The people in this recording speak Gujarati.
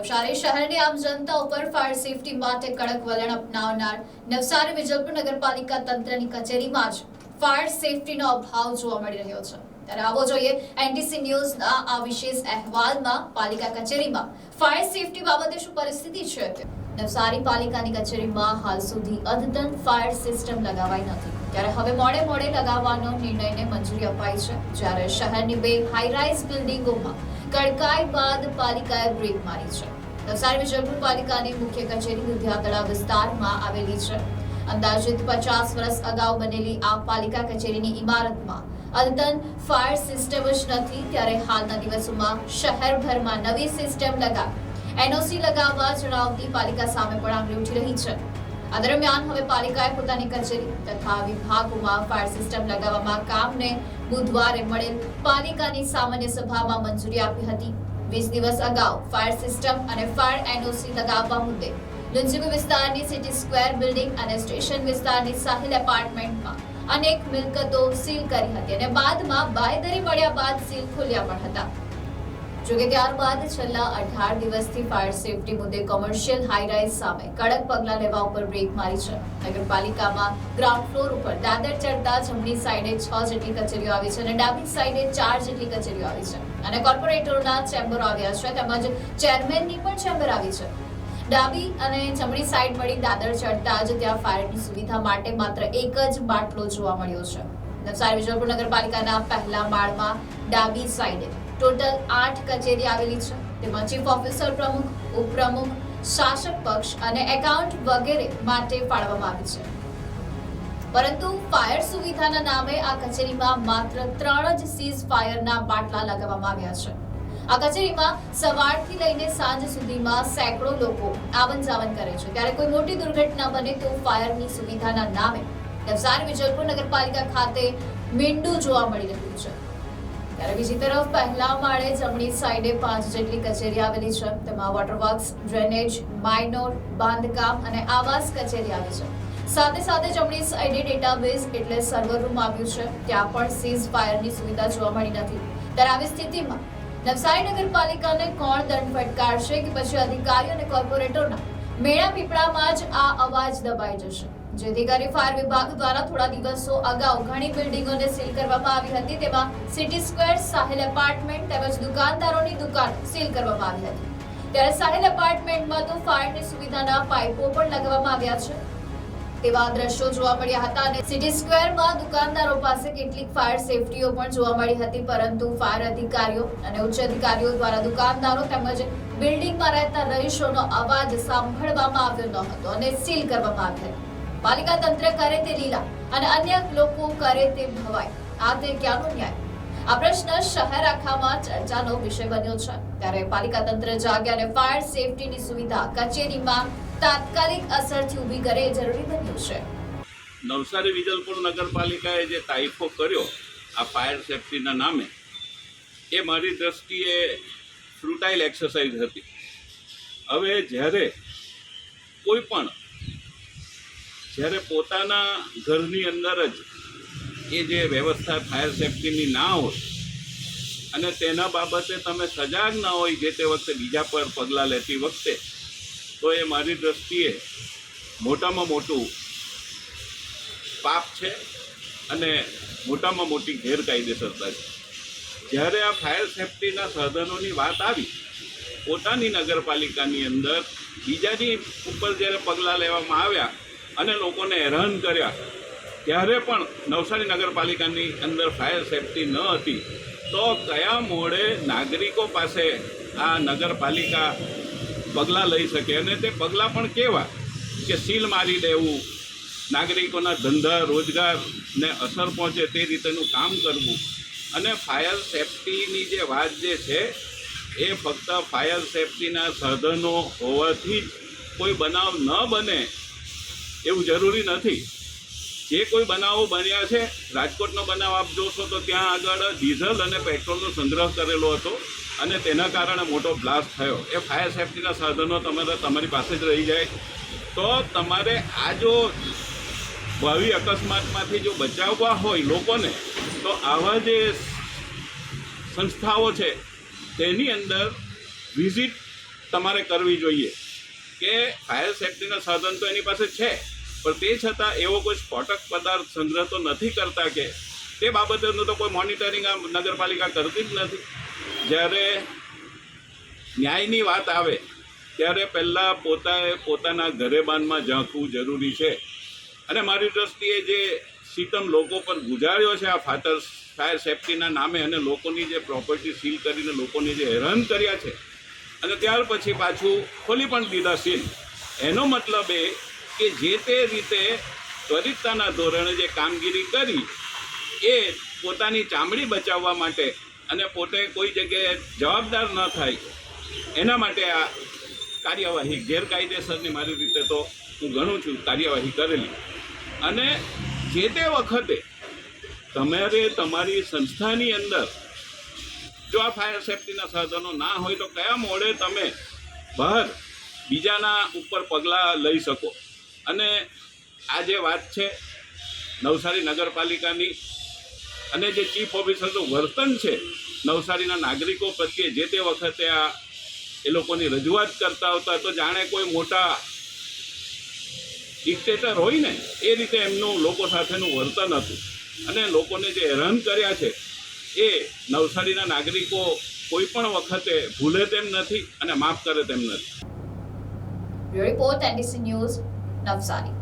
નવસારી શહેરની આમ જનતા ઉપર ફાયર સેફટી માટે કડક વલણ અપનાવનાર નવસારી વિજલપુર નગરપાલિકા તંત્રની કચેરીમાં જ ફાયર સેફટીનો અભાવ જોવા મળી રહ્યો છે. ત્યારે આવો જોઈએ એનટીસી ન્યૂઝના આ વિશેષ અહેવાલમાં પાલિકા કચેરીમાં ફાયર સેફટી બાબતે શું પરિસ્થિતિ છે નવસારી પાલિકાની કચેરીમાં હાલ સુધી અદ્યતન ફાયર સિસ્ટમ લગાવાઈ નથી. ત્યારે હવે મોડે મોડે લગાવવાનો નિર્ણયને મંજૂરી અપાઈ છે. જ્યારે શહેરની બે હાઈરાઇઝ બિલ્ડિંગોમાં કડકાઈ બાદ પાલિકાએ બ્રેક મારી છે. નવસારી વિજયપુર પાલિકાની મુખ્ય કચેરી દુધિયાતળા વિસ્તારમાં આવેલી છે. અંદાજિત પચાસ વર્ષ અગાઉ બનેલી આ પાલિકા કચેરીની ઇમારતમાં અદ્યતન ફાયર સિસ્ટમ જ નથી, ત્યારે હાલના દિવસોમાં શહેરભરમાં નવી સિસ્ટમ લગાવી, એનઓસી લગાવવા જણાવતી પાલિકા સામે પણ આંગળી ઉઠી રહી છે. આ દરમિયાન હવે પાલિકાએ પોતાની કચેરી તથા વિભાગોમાં ફાયર સિસ્ટમ લગાવવામાં કામને બુધવારે મળેલ પાલિકાની સામાન્ય સભામાં મંજૂરી આપી હતી. વીસ દિવસ અગાઉ ફાયર સિસ્ટમ અને ફાયર એનઓસી લગાવવા મુદ્દે લુંજીબી વિસ્તારની સિટી સ્ક્વેર બિલ્ડિંગ અને સ્ટેશન વિસ્તારની સાહિલ એપાર્ટમેન્ટમાં અનેક મિલકતો સીલ કરી હતી અને બાદમાં બાયદરી મળ્યા બાદ સીલ ખોલ્યા પણ હતા. જોકે ત્યારબાદ છેલ્લા અઢાર દિવસથી ફાયર સેફટી મુદ્દે કોમર્શિયલ હાઈરાઇઝ સામે કડક પગલાં લેવા ઉપર બ્રેક મારી છે. નગરપાલિકામાં ગ્રાઉન્ડ ફ્લોર ઉપર દાદર ચડતા જમણી સાઈડે છ જેટલી કચેરીઓ આવી છે અને ડાબી સાઈડે ચાર જેટલી કચેરીઓ આવી છે. અને કોર્પોરેટરોના ચેમ્બર આવ્યા છે, તેમજ ચેરમેનની પણ ચેમ્બર આવી છે. ડાબી અને જમણી સાઈડ વળી દાદર ચડતા જ ત્યાં ફાયરની સુવિધા માટે માત્ર એક જ બાટલો જોવા મળ્યો છે. નવસારી વિજયપુર નગરપાલિકાના પહેલા માળમાં ડાબી સાઈડે ટોટલ આઠ કચેરી આવેલી છે. તેમાં ચીફ ઓફિસર પ્રમુખ, ઉપપ્રમુખ, શાસક પક્ષ અને એકાઉન્ટ વગેરે માટે ફાળવવામાં આવી છે. પરંતુ ફાયર સુવિધાના નામે આ કચેરીમાં માત્ર ત્રણ જ સીઝ ફાયરના બાટલા લગાવવામાં આવ્યા છે. આ કચેરીમાં સવારથી લઈને સાંજ સુધીમાં સેંકડો લોકો આવન જાવન કરે છે. ત્યારે કોઈ મોટી દુર્ઘટના બને તો ફાયરની સુવિધાના નામે નવસારી વિજયપુર નગરપાલિકા ખાતે મીંડું જોવા મળી રહ્યું છે. ત્યારે બીજી તરફ પહેલા માળે જમણી સાઈડે પાંચ જેટલી કચેરી આવેલી છે. તેમાં વોટરવર્ક્સ ડ્રેનેજ માઇનોર બાંધકામ અને આવાસ કચેરી આવી છે. સાથે સાથે જમણી સાઈડે ડેટાબેઝ એટલે સર્વર રૂમ આવ્યું છે. ત્યાં પણ સીઝ ફાયરની સુવિધા જોવા મળી નથી. ત્યારે આવી સ્થિતિમાં નવસારી નગરપાલિકાને કોણ દંડ ફટકારશે કે પછી અધિકારીઓ અને કોર્પોરેટરના મેળા પીપળામાં જ આ અવાજ દબાઈ જશે? જેથી કરી ફાયર વિભાગ દ્વારા થોડા દિવસો અગાઉ ઘણી બિલ્ડિંગોને સીલ કરવામાં આવી હતી. તેમાં સિટી સ્ક્વેર, સાહિલ એપાર્ટમેન્ટ તેમજ દુકાનદારોની દુકાન સીલ કરવામાં આવી હતી. ત્યારે સાહેલ એપાર્ટમેન્ટમાં તો ફાયરની સુવિધાના પાઇપો પણ લગાવવામાં આવ્યા છે. તેવા દ્રશ્યો જોવા મળ્યા હતા અને સિટી સ્ક્વેરમાં દુકાનદારો પાસે કેટલીક ફાયર સેફટીઓ પણ જોવા મળી હતી, પરંતુ ફાયર અધિકારીઓ અને ઉચ્ચ અધિકારીઓ દ્વારા દુકાનદારો તેમજ બિલ્ડિંગમાં રહેતા રહીશોનો અવાજ સાંભળવામાં આવ્યો ન હતો અને સીલ કરવામાં આવ્યો હતી. પાલિકા તંત્ર કરે તે લીલા અને અન્ય લોકો કરે તે ભવાઈ. આ તે ક્યાંનો ન્યાય? આ પ્રશ્ન શહેર આખામાં ચર્ચાનો વિષય બન્યો છે. ત્યારે પાલિકા તંત્ર જાગે અને ફાયર સેફટીની સુવિધા કચેરીમાં તાત્કાલિક અસરથી ઊભી કરે જરૂરી બન્યું છે. નવસારી વિજલપુર નગરપાલિકાએ જે તાઇફો કર્યો આ ફાયર સેફટીના નામે, એ મારી દ્રષ્ટિએ ફ્રુટાઇલ એક્સરસાઇઝ હતી. હવે જ્યારે કોઈ પણ જ્યારે પોતાના ઘરની અંદર જ એ જે વ્યવસ્થા ફાયર સેફટીની ના હોય અને તેના બાબતે તમે સજાગ ના હોય જે તે વખતે બીજા પર પગલાં લેતી વખતે, તો એ મારી દ્રષ્ટિએ મોટામાં મોટું પાપ છે અને મોટામાં મોટી ગેરકાયદેસરતા છે. જ્યારે આ ફાયર સેફટીના સાધનોની વાત આવી, પોતાની નગરપાલિકાની અંદર બીજાની ઉપર જ્યારે પગલાં લેવામાં આવ્યા અને લોકોને હેરાન કર્યા. ત્યારે પણ નવસારી નગરપાલિકાની અંદર ફાયર સેફટી ન હતી, તો કયા મોડે નાગરિકો પાસે આ નગરપાલિકા પગલાં લઈ શકે અને તે પગલાં પણ કેવા? કે સીલ મારી દેવું, નાગરિકોના ધંધા, રોજગારને અસર પહોંચે તે રીતેનું કામ કરવું. અને ફાયર સેફટીની જે વાત જે છે, એ ફક્ત ફાયર સેફટીના સાધનો હોવાથી જ કોઈ બનાવ ન બને એવું જરૂરી નથી. જે કોઈ બનાવો બન્યા છે, રાજકોટનો બનાવ આપ જોશો તો ત્યાં આગળ ડીઝલ અને પેટ્રોલનો સંગ્રહ કરેલો હતો અને તેના કારણે મોટો બ્લાસ્ટ થયો. એ ફાયર સેફટીના સાધનો તમારે તમારી પાસે જ રહી જાય. તો તમારે આ જો ભાવિ અકસ્માતમાંથી જો બચાવવા હોય લોકોને, તો આવા જે સંસ્થાઓ છે, તેની અંદર વિઝિટ તમારે કરવી જોઈએ. કે ફાયર સેફ્ટીના સાધન તો એની પાસે છે પણ તે છતાં એવો કોઈ સ્ફોટક પદાર્થ સંગ્રહ તો નથી કરતા કે તે બાબતનું તો કોઈ મોનિટરિંગ આ નગરપાલિકા કરતી જ નથી. જ્યારે ન્યાયની વાત આવે, ત્યારે પહેલાં પોતાએ પોતાના ઘરેબાનમાં ઝાંખવું જરૂરી છે. અને મારી દ્રષ્ટિએ જે સિતમ લોકો પર ગુજાર્યો છે, આ ફાતર ફાયર સેફ્ટીના નામે અને લોકોની જે પ્રોપર્ટી સીલ કરીને લોકોને જે હેરાન કર્યા છે, અને ત્યાર પછી પાછું ખોલી પણ દીધા સીલ. એનો મતલબ એ કે જે તે રીતે ત્વરિતતાના ધોરણે જે કામગીરી કરી, એ પોતાની ચામડી બચાવવા માટે અને પોતે કોઈ જગ્યાએ જવાબદાર ન થાય, એના માટે આ કાર્યવાહી ગેરકાયદેસરની મારી રીતે તો હું ગણું છું કાર્યવાહી કરેલી. અને જે તે વખતે તમારે તમારી સંસ્થાની અંદર જો આ ફાયર સેફ્ટીના સાધનો ના હોય તો કયા મોડે તમે બહાર બીજાના ઉપર પગલાં લઈ શકો? અને આ જે વાત છે, નવસારી નગરપાલિકાની, અને જે ચીફ ઓફિસરનું વર્તન છે, નવસારીના નાગરિકો પ્રત્યે જે તે વખતે આ એ લોકોની રજૂઆત કરતા હતા તો જાણે કોઈ મોટા ડિક્ટેટર હોય ને, એ રીતે એમનું લોકો સાથેનું વર્તન હતું. અને લોકોને જે હેરાન કર્યા છે, એ નવસારીના નાગરિકો કોઈ પણ વખતે ભૂલે તેમ નથી અને માફ કરે તેમ નથી. Report NDC news Navsari.